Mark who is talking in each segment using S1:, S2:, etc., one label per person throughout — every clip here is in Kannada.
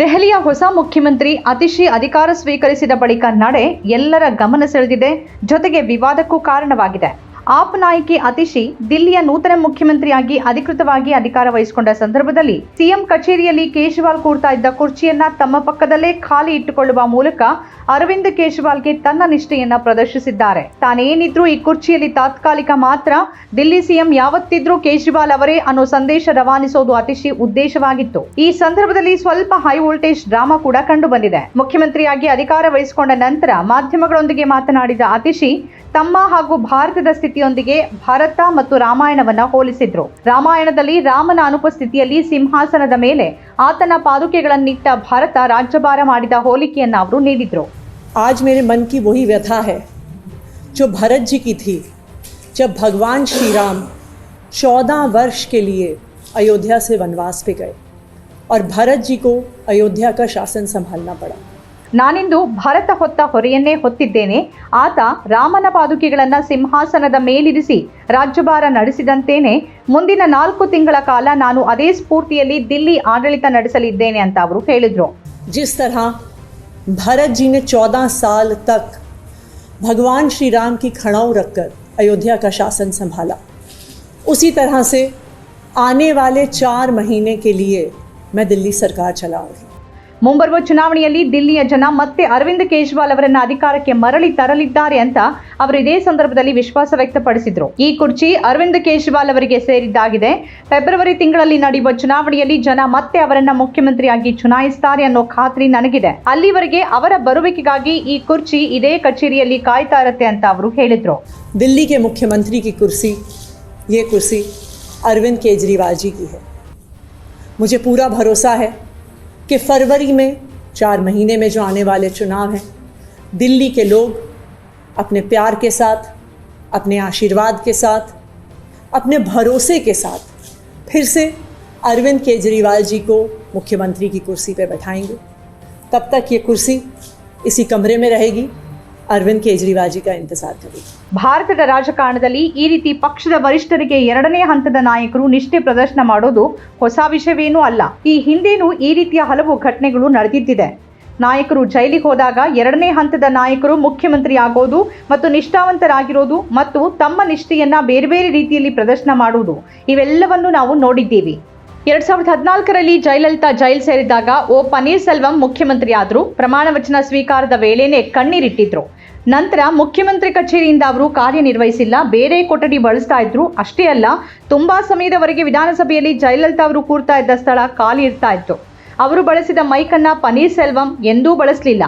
S1: ದೆಹಲಿಯ ಹೊಸ ಮುಖ್ಯಮಂತ್ರಿ ಅತಿಶಿ ಅಧಿಕಾರ ಸ್ವೀಕರಿಸಿದ ಬಳಿಕ ನಡೆ ಎಲ್ಲರ ಗಮನ ಸೆಳೆದಿದೆ. ಜೊತೆಗೆ ವಿವಾದಕ್ಕೂ ಕಾರಣವಾಗಿದೆ. ಆಪ್ ನಾಯಕಿ ಅತಿಶಿ ದಿಲ್ಲಿಯ ನೂತನ ಮುಖ್ಯಮಂತ್ರಿಯಾಗಿ ಅಧಿಕೃತವಾಗಿ ಅಧಿಕಾರ ವಹಿಸಿಕೊಂಡ ಸಂದರ್ಭದಲ್ಲಿ ಸಿಎಂ ಕಚೇರಿಯಲ್ಲಿ ಕೇಜ್ರಿವಾಲ್ ಕೂರ್ತಾ ಇದ್ದ ಕುರ್ಚಿಯನ್ನ ತಮ್ಮ ಪಕ್ಕದಲ್ಲೇ ಖಾಲಿ ಇಟ್ಟುಕೊಳ್ಳುವ ಮೂಲಕ ಅರವಿಂದ್ ಕೇಜ್ರಿವಾಲ್ಗೆ ತನ್ನ ನಿಷ್ಠೆಯನ್ನ ಪ್ರದರ್ಶಿಸಿದ್ದಾರೆ. ತಾನೇನಿದ್ರೂ ಈ ಕುರ್ಚಿಯಲ್ಲಿ ತಾತ್ಕಾಲಿಕ ಮಾತ್ರ ದಿಲ್ಲಿ ಸಿಎಂ ಯಾವತ್ತಿದ್ರೂ ಕೇಜ್ರಿವಾಲ್ ಅವರೇ ಅನ್ನೋ ಸಂದೇಶ ರವಾನಿಸೋದು ಅತಿಶಿ ಉದ್ದೇಶವಾಗಿತ್ತು. ಈ ಸಂದರ್ಭದಲ್ಲಿ ಸ್ವಲ್ಪ ಹೈ ವೋಲ್ಟೇಜ್ ಡ್ರಾಮಾ ಕೂಡ ಕಂಡು ಬಂದಿದೆ ಮುಖ್ಯಮಂತ್ರಿಯಾಗಿ ಅಧಿಕಾರ ವಹಿಸಿಕೊಂಡ ನಂತರ ಮಾಧ್ಯಮಗಳೊಂದಿಗೆ ಮಾತನಾಡಿದ ಅತಿಶಿ, ತಮ್ಮ ಹಾಗೂ ಭಾರತದ ಸ್ಥಿತಿಯೊಂದಿಗೆ ಭಾರತ ಮತ್ತು ರಾಮಾಯಣವನ್ನ ಹೋಲಿಸಿದ್ರು ರಾಮಾಯಣದಲ್ಲಿ ರಾಮನ ಅನುಪಸ್ಥಿತಿಯಲ್ಲಿ ಸಿಂಹಾಸನದ ಮೇಲೆ ಆತನ ಪಾದುಕೆಗಳನ್ನಿಟ್ಟ ಭಾರತ ರಾಜ್ಯಭಾರ ಮಾಡಿದ ಹೋಲಿಕೆಯನ್ನ ಅವರು ನೀಡಿದ್ರು
S2: आज मेरे मन की वही व्यथा है जो भरत जी की थी जब भगवान श्री राम चौदह वर्ष के लिए अयोध्या से वनवास पे गए और भरत जी को अयोध्या का शासन संभालना पड़ा
S1: ನಾನಿಂದು ಭಾರತ ಹೊತ್ತ ಹೊರೆಯನ್ನೇ ಹೊತ್ತಿದ್ದೇನೆ ಆತ ರಾಮನ ಪಾದುಕೆಗಳನ್ನ ಸಿಂಹಾಸನದ ಮೇಲಿರಿಸಿ ರಾಜ್ಯಭಾರ ನಡೆಸಿದಂತೇನೆ ಮುಂದಿನ ನಾಲ್ಕು ತಿಂಗಳ ಕಾಲ ನಾನು ಅದೇ ಸ್ಫೂರ್ತಿಯಲ್ಲಿ ದಿಲ್ಲಿ ಆಡಳಿತ ನಡೆಸಲಿದ್ದೇನೆ ಅಂತ ಅವರು ಹೇಳಿದ್ರು
S2: जिस तरह भरत जी ने चौदह साल तक भगवान श्री राम की खड़ाऊ रखकर अयोध्या का शासन संभाला उसी तरह से आने वाले चार महीने के लिए मैं दिल्ली सरकार चलाऊंगी
S1: ಮುಂಬರುವ ಚುನಾವಣೆಯಲ್ಲಿ ದಿಲ್ಲಿಯ ಜನ ಮತ್ತೆ ಅರವಿಂದ್ ಕೇಜ್ರಿವಾಲ್ ಅವರನ್ನ ಅಧಿಕಾರಕ್ಕೆ ಮರಳಿ ತರಲಿದ್ದಾರೆ ಅಂತ ಅವರು ಇದೇ ಸಂದರ್ಭದಲ್ಲಿ ವಿಶ್ವಾಸ ವ್ಯಕ್ತಪಡಿಸಿದ್ರು ಈ ಕುರ್ಚಿ ಅರವಿಂದ್ ಕೇಜ್ರಿವಾಲ್ ಅವರಿಗೆ ಸೇರಿದ್ದಾಗಿದೆ ಫೆಬ್ರವರಿ ತಿಂಗಳಲ್ಲಿ ನಡೆಯುವ ಚುನಾವಣೆಯಲ್ಲಿ ಜನ ಮತ್ತೆ ಅವರನ್ನ ಮುಖ್ಯಮಂತ್ರಿಯಾಗಿ ಚುನಾಯಿಸ್ತಾರೆ ಅನ್ನೋ ಖಾತ್ರಿ ನನಗಿದೆ ಅಲ್ಲಿವರೆಗೆ ಅವರ ಬರುವಿಕೆಗಾಗಿ ಈ ಕುರ್ಚಿ ಇದೇ ಕಚೇರಿಯಲ್ಲಿ ಕಾಯ್ತಾ ಇರತ್ತೆ ಅಂತ ಅವರು ಹೇಳಿದ್ರು
S2: दिल्ली के मुख्यमंत्री की कुर्सी ये कुर्सी अरविंद केजरीवाल जी की है मुझे पूरा भरोसा है कि फरवरी में, चार महीने में जो आने वाले चुनाव हैं, दिल्ली के लोग अपने प्यार के साथ, अपने आशीर्वाद के साथ, अपने भरोसे के साथ फिर से अरविंद केजरीवाल जी को मुख्यमंत्री की कुर्सी पर बैठाएँगे। तब तक ये कुर्सी इसी कमरे में रहेगी। ಅರವಿಂದ್ ಕೇಜ್ರಿವಾಲ್ ಜಿ ಕಾ
S1: ಭಾರತದ ರಾಜಕಾರಣದಲ್ಲಿ ಈ ರೀತಿ ಪಕ್ಷದ ವರಿಷ್ಠರಿಗೆ ಎರಡನೇ ಹಂತದ ನಾಯಕರು ನಿಷ್ಠೆ ಪ್ರದರ್ಶನ ಮಾಡೋದು ಹೊಸ ವಿಷಯವೇನೂ ಅಲ್ಲ. ಈ ಹಿಂದೆನೂ ಈ ರೀತಿಯ ಹಲವು ಘಟನೆಗಳು ನಡೆದಿದ್ದಿದೆ. ನಾಯಕರು ಜೈಲಿಗೆ ಹೋದಾಗ ಎರಡನೇ ಹಂತದ ನಾಯಕರು ಮುಖ್ಯಮಂತ್ರಿ ಆಗೋದು ಮತ್ತು ನಿಷ್ಠಾವಂತರಾಗಿರೋದು ಮತ್ತು ತಮ್ಮ ನಿಷ್ಠೆಯನ್ನ ಬೇರೆ ಬೇರೆ ರೀತಿಯಲ್ಲಿ ಪ್ರದರ್ಶನ ಮಾಡುವುದು ಇವೆಲ್ಲವನ್ನು ನಾವು ನೋಡಿದ್ದೀವಿ. ಎರಡ್ ಸಾವಿರದ ಹದಿನಾಲ್ಕರಲ್ಲಿ ಜಯಲಲಿತಾ ಜೈಲ್ ಸೇರಿದಾಗ ಓ ಪನ್ನೀರ್ಸೆಲ್ವಂ ಮುಖ್ಯಮಂತ್ರಿ ಆದರು ಪ್ರಮಾಣ ವಚನ ಸ್ವೀಕಾರದ ವೇಳೆನೆ ಕಣ್ಣೀರಿಟ್ಟಿದ್ರು. ನಂತರ ಮುಖ್ಯಮಂತ್ರಿ ಕಚೇರಿಯಿಂದ ಅವರು ಕಾರ್ಯನಿರ್ವಹಿಸಿಲ್ಲ. ಬೇರೆ ಕೊಠಡಿ ಬಳಸ್ತಾ ಇದ್ರು. ಅಷ್ಟೇ ಅಲ್ಲ, ತುಂಬಾ ಸಮಯದವರೆಗೆ ವಿಧಾನಸಭೆಯಲ್ಲಿ ಜಯಲಲಿತಾ ಅವರು ಕೂರ್ತಾ ಇದ್ದ ಸ್ಥಳ ಖಾಲಿ ಇರ್ತಾ ಇತ್ತು. ಅವರು ಬಳಸಿದ ಮೈಕನ್ನ ಪನ್ನೀರ್ಸೆಲ್ವಂ ಎಂದೂ ಬಳಸಲಿಲ್ಲ.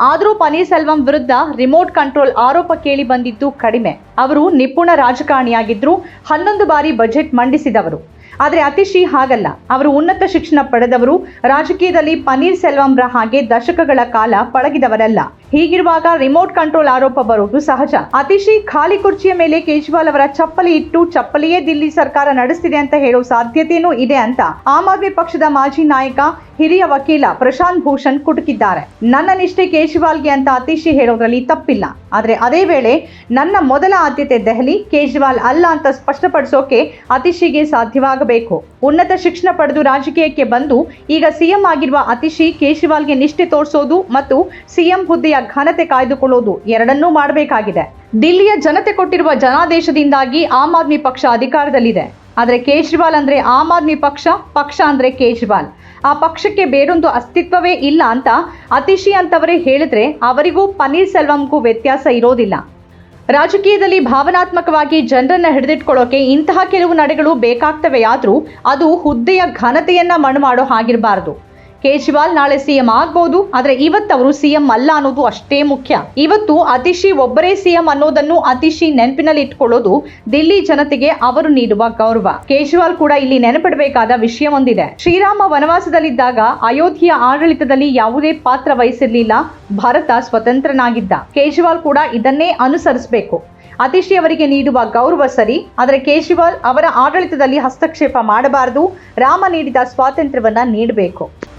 S1: ಆದರೂ ಪನ್ನೀರ್ಸೆಲ್ವಂ ವಿರುದ್ಧ ರಿಮೋಟ್ ಕಂಟ್ರೋಲ್ ಆರೋಪ ಕೇಳಿ ಬಂದಿದ್ದು ಕಡಿಮೆ. ಅವರು ನಿಪುಣ ರಾಜಕಾರಣಿಯಾಗಿದ್ರು. ಹನ್ನೊಂದು ಬಾರಿ ಬಜೆಟ್ ಮಂಡಿಸಿದವರು. ಆದರೆ ಅತಿಶಿ ಹಾಗಲ್ಲ. ಅವರು ಉನ್ನತ ಶಿಕ್ಷಣ ಪಡೆದವರು. ರಾಜಕೀಯದಲ್ಲಿ ಪನ್ನೀರ್ಸೆಲ್ವಂರ ಹಾಗೆ ದಶಕಗಳ ಕಾಲ ಪಳಗಿದವರಲ್ಲ. ಹೀಗಿರುವಾಗ ರಿಮೋಟ್ ಕಂಟ್ರೋಲ್ ಆರೋಪ ಬರುವುದು ಸಹಜ. ಅತಿಶಿ ಖಾಲಿ ಕುರ್ಚಿಯ ಮೇಲೆ ಕೇಜ್ರಿವಾಲ್ ಅವರ ಚಪ್ಪಲಿ ಇಟ್ಟು ಚಪ್ಪಲಿಯೇ ದಿಲ್ಲಿ ಸರ್ಕಾರ ನಡೆಸ್ತಿದೆ ಅಂತ ಹೇಳೋ ಸಾಧ್ಯತೆಯೂ ಇದೆ ಅಂತ ಆಮ್ ಆದ್ಮಿ ಪಕ್ಷದ ಮಾಜಿ ನಾಯಕ, ಹಿರಿಯ ವಕೀಲ ಪ್ರಶಾಂತ್ ಭೂಷಣ್ ಕುಟುಕಿದ್ದಾರೆ. ನನ್ನ ನಿಷ್ಠೆ ಕೇಜ್ರಿವಾಲ್ಗೆ ಅಂತ ಅತಿಶಿ ಹೇಳೋದ್ರಲ್ಲಿ ತಪ್ಪಿಲ್ಲ. ಆದರೆ ಅದೇ ವೇಳೆ ನನ್ನ ಮೊದಲ ಆದ್ಯತೆ ದೆಹಲಿ, ಕೇಜ್ರಿವಾಲ್ ಅಲ್ಲ ಅಂತ ಸ್ಪಷ್ಟಪಡಿಸೋಕೆ ಅತಿಶಿಗೆ ಸಾಧ್ಯವಾಗಬೇಕು. ಉನ್ನತ ಶಿಕ್ಷಣ ಪಡೆದು ರಾಜಕೀಯಕ್ಕೆ ಬಂದು ಈಗ ಸಿಎಂ ಆಗಿರುವ ಅತಿಶಿ ಕೇಜ್ರಿವಾಲ್ಗೆ ನಿಷ್ಠೆ ತೋರಿಸೋದು ಮತ್ತು ಸಿಎಂ ಹುದ್ದೆಯ ಘನತೆ ಕಾಯ್ದುಕೊಳ್ಳೋದು ಎರಡನ್ನೂ ಮಾಡಬೇಕಾಗಿದೆ. ದಿಲ್ಲಿಯ ಜನತೆ ಕೊಟ್ಟಿರುವ ಜನಾದೇಶದಿಂದಾಗಿ ಆಮ್ ಆದ್ಮಿ ಪಕ್ಷ ಅಧಿಕಾರದಲ್ಲಿದೆ. ಆದರೆ ಕೇಜ್ರಿವಾಲ್ ಅಂದ್ರೆ ಆಮ್ ಆದ್ಮಿ ಪಕ್ಷ ಪಕ್ಷ ಅಂದ್ರೆ ಕೇಜ್ರಿವಾಲ್. ಆ ಪಕ್ಷಕ್ಕೆ ಬೇರೊಂದು ಅಸ್ತಿತ್ವವೇ ಇಲ್ಲ ಅಂತ ಅತಿಶಿ ಅಂತವರೇ ಹೇಳಿದ್ರೆ ಅವರಿಗೂ ಪನ್ನೀರ್ ಸೆಲ್ವಂಗೂ ವ್ಯತ್ಯಾಸ ಇರೋದಿಲ್ಲ. ರಾಜಕೀಯದಲ್ಲಿ ಭಾವನಾತ್ಮಕವಾಗಿ ಜನರನ್ನ ಹಿಡಿದಿಟ್ಕೊಳ್ಳೋಕೆ ಇಂತಹ ಕೆಲವು ನಡೆಗಳು ಬೇಕಾಗ್ತವೆ ಆದರೂ ಅದು ಹುದ್ದೆಯ ಘನತೆಯನ್ನ ಮಣ್ಣು ಮಾಡೋ ಹಾಗಿರಬಾರದು. ಕೇಜ್ರಿವಾಲ್ ನಾಳೆ ಸಿಎಂ ಆಗ್ಬಹುದು ಆದ್ರೆ ಇವತ್ತು ಅವರು ಸಿಎಂ ಅಲ್ಲ ಅನ್ನೋದು ಅಷ್ಟೇ ಮುಖ್ಯ. ಇವತ್ತು ಅತಿಶಿ ಒಬ್ಬರೇ ಸಿಎಂ ಅನ್ನೋದನ್ನು ಅತಿಶಿ ನೆನಪಿನಲ್ಲಿ ಇಟ್ಕೊಳ್ಳೋದು ದಿಲ್ಲಿ ಜನತೆಗೆ ಅವರು ನೀಡುವ ಗೌರವ. ಕೇಜ್ರಿವಾಲ್ ಕೂಡ ಇಲ್ಲಿ ನೆನಪಿಡಬೇಕಾದ ವಿಷಯ ಒಂದಿದೆ ಶ್ರೀರಾಮ ವನವಾಸದಲ್ಲಿದ್ದಾಗ ಅಯೋಧ್ಯೆಯ ಆಡಳಿತದಲ್ಲಿ ಯಾವುದೇ ಪಾತ್ರ ವಹಿಸಿರಲಿಲ್ಲ, ಭಾರತ ಸ್ವತಂತ್ರನಾಗಿದ್ದ. ಕೇಜ್ರಿವಾಲ್ ಕೂಡ ಇದನ್ನೇ ಅನುಸರಿಸಬೇಕು. ಅತಿಶಿ ಅವರಿಗೆ ನೀಡುವ ಗೌರವ ಸರಿ, ಆದರೆ ಕೇಜ್ರಿವಾಲ್ ಅವರ ಆಡಳಿತದಲ್ಲಿ ಹಸ್ತಕ್ಷೇಪ ಮಾಡಬಾರದು, ರಾಮ ನೀಡಿದ ಸ್ವಾತಂತ್ರ್ಯವನ್ನ ನೀಡಬೇಕು.